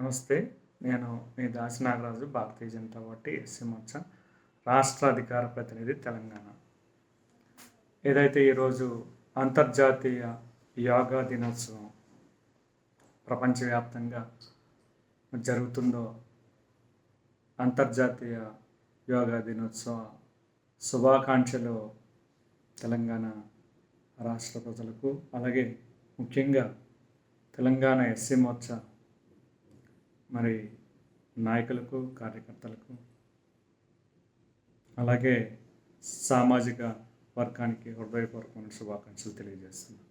నమస్తే నేను మీ దాసి నాగరాజు భారతీయ జనతా పార్టీ ఎస్సీ మోర్చా రాష్ట్ర అధికార ప్రతినిధి తెలంగాణ. ఏదైతే ఈరోజు అంతర్జాతీయ యోగా దినోత్సవం ప్రపంచవ్యాప్తంగా జరుగుతుందో అంతర్జాతీయ యోగా దినోత్సవ శుభాకాంక్షలు తెలంగాణ రాష్ట్ర ప్రజలకు అలాగే ముఖ్యంగా తెలంగాణ ఎస్సీ మోర్చా మరి నాయకులకు కార్యకర్తలకు అలాగే సామాజిక వర్గానికి హృదయపూర్వకమైన శుభాకాంక్షలు తెలియజేస్తున్నాను.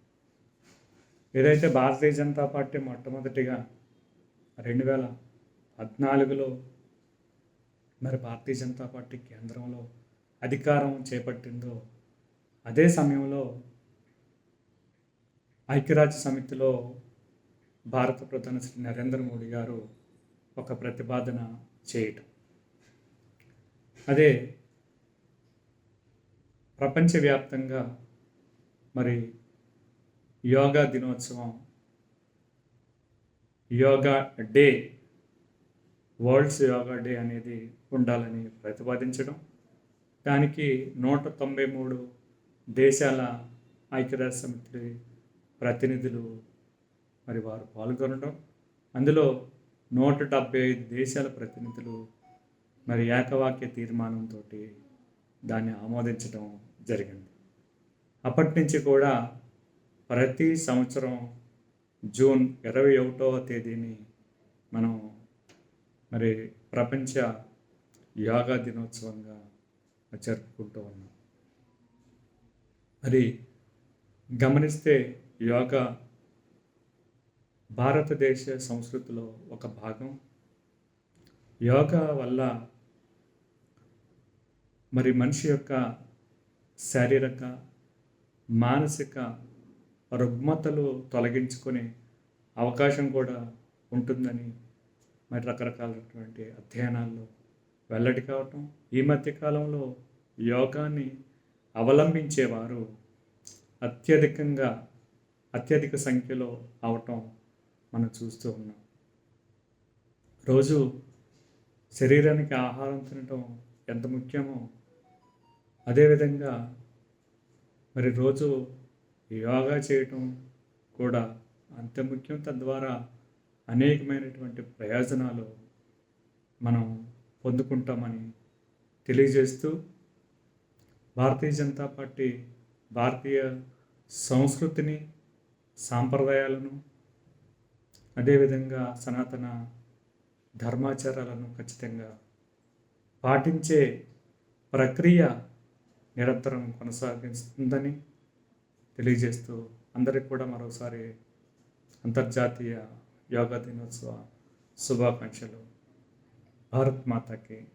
ఏదైతే భారతీయ జనతా పార్టీ మొట్టమొదటిగా రెండు వేల పద్నాలుగులో మరి భారతీయ జనతా పార్టీ కేంద్రంలో అధికారం చేపట్టిందో అదే సమయంలో ఐక్యరాజ్య సమితిలో భారత ప్రధాని శ్రీ నరేంద్ర మోడీ గారు ఒక ప్రతిపాదన చేయటం. అదే ప్రపంచవ్యాప్తంగా మరి యోగా దినోత్సవం yoga day worlds yoga day అనేది ఉండాలని ప్రతిపాదించడం. దానికి నూట తొంభై మూడు దేశాల ఐక్యరాజ్య సమితి ప్రతినిధులు మరి వారు పాల్గొనడం. అందులో నూట డెబ్బై ఐదు దేశాల ప్రతినిధులు మరి ఏకవాక్య తీర్మానంతో దాన్ని ఆమోదించడం జరిగింది. అప్పటి నుంచి కూడా ప్రతి సంవత్సరం జూన్ ఇరవై ఒకటవ తేదీని మనం మరి ప్రపంచ యోగా దినోత్సవంగా జరుపుకుంటూ ఉన్నాం. మరి గమనిస్తే యోగా భారతదేశ సంస్కృతిలో ఒక భాగం. యోగా వల్ల మరి మనిషి యొక్క శారీరక మానసిక రుగ్మతలు తొలగించుకునే అవకాశం కూడా ఉంటుందని మరి రకరకాలైనటువంటి అధ్యయనాల్లో వెల్లడి కావటం. ఈ మధ్యకాలంలో యోగాని అవలంబించేవారు అత్యధికంగా అత్యధిక సంఖ్యలో అవటం మనం చూస్తూ ఉన్నాం. రోజు శరీరానికి ఆహారం తినటం ఎంత ముఖ్యమో అదేవిధంగా మరి రోజు యోగా చేయటం కూడా అంత ముఖ్యం. తద్వారా అనేకమైనటువంటి ప్రయోజనాలు మనం పొందుకుంటామని తెలియజేస్తూ భారతీయ జనతా పార్టీ భారతీయ సంస్కృతిని సాంప్రదాయాలను అదేవిధంగా సనాతన ధర్మాచారాలను ఖచ్చితంగా పాటించే ప్రక్రియ నిరంతరం కొనసాగిస్తుందని తెలియజేస్తూ అందరికి కూడా మరోసారి అంతర్జాతీయ యోగా దినోత్సవ శుభాకాంక్షలు. భారత్ మాతకి.